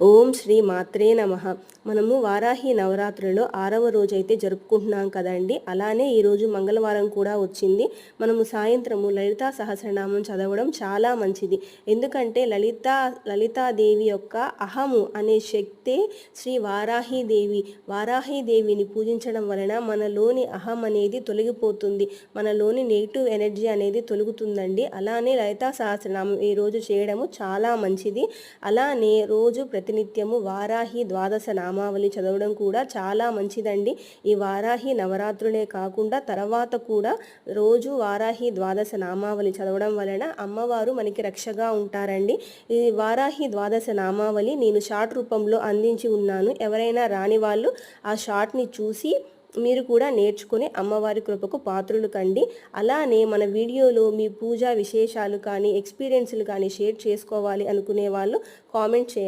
ఓం శ్రీ మాత్రే నమ. మనము వారాహి నవరాత్రిలో ఆరవ రోజు అయితే జరుపుకుంటున్నాం కదండి. అలానే ఈరోజు మంగళవారం కూడా వచ్చింది. మనము సాయంత్రము లలితా సహస్రనామం చదవడం చాలా మంచిది. ఎందుకంటే లలిత లలితాదేవి యొక్క అహము అనే శక్తే శ్రీ వారాహిదేవి వారాహిదేవిని పూజించడం వలన మనలోని అహం అనేది తొలగిపోతుంది. మనలోని నెగిటివ్ ఎనర్జీ అనేది తొలగుతుందండి. అలానే లలితా సహస్రనామం ఈ రోజు చేయడము చాలా మంచిది. అలానే రోజు ప్రతి ప్రతినిత్యము వారాహి ద్వాదశ నామావళి చదవడం కూడా చాలా మంచిదండి. ఈ వారాహి నవరాత్రులే కాకుండా తర్వాత కూడా రోజు వారాహి ద్వాదశ నామావళి చదవడం వలన అమ్మవారు మనకి రక్షగా ఉంటారండి. ఈ వారాహి ద్వాదశ నామావళి నేను షార్ట్ రూపంలో అందించి ఉన్నాను. ఎవరైనా రాని వాళ్ళు ఆ షార్ట్ని చూసి మీరు కూడా నేర్చుకుని అమ్మవారి కృపకు పాత్రులు కండి. అలానే మన వీడియోలో మీ పూజా విశేషాలు కానీ ఎక్స్పీరియన్స్లు కానీ షేర్ చేసుకోవాలి అనుకునే వాళ్ళు కామెంట్ చేయండి.